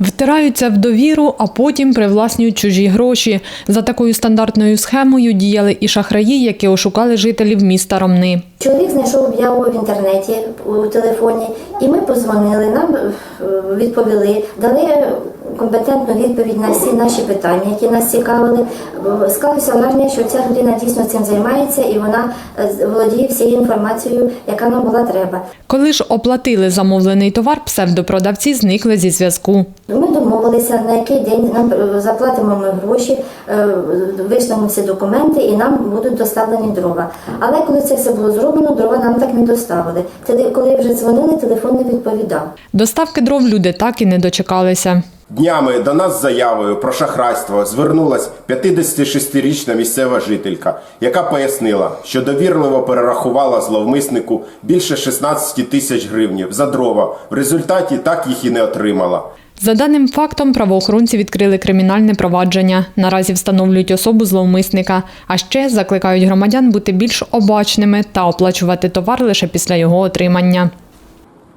Втираються в довіру, а потім привласнюють чужі гроші. За такою стандартною схемою діяли і шахраї, які ошукали жителів міста Ромни. Чоловік знайшов об'яву в інтернеті у телефоні, і ми позвонили, нам е, відповіли, дали компетентну відповідь на всі наші питання, які нас цікавили. Склалося враження, що ця людина дійсно цим займається і вона е, володіє всією інформацією, яка нам була треба. Коли ж оплатили замовлений товар, псевдопродавці зникли зі зв'язку. Ми домовилися, на який день нам е, заплатимо ми гроші, е, вийшлемо всі документи і нам будуть доставлені дрова. Але коли це все було зроблено, дрова нам так не доставили. Коли вже дзвонили, телефон не відповідав. Доставки дров люди так і не дочекалися. Днями до нас з заявою про шахрайство звернулась 56-річна місцева жителька, яка пояснила, що довірливо перерахувала зловмиснику більше 16 тисяч гривнів за дрова. В результаті так їх і не отримала. За даним фактом, правоохоронці відкрили кримінальне провадження. Наразі встановлюють особу зловмисника, а ще закликають громадян бути більш обачними та оплачувати товар лише після його отримання.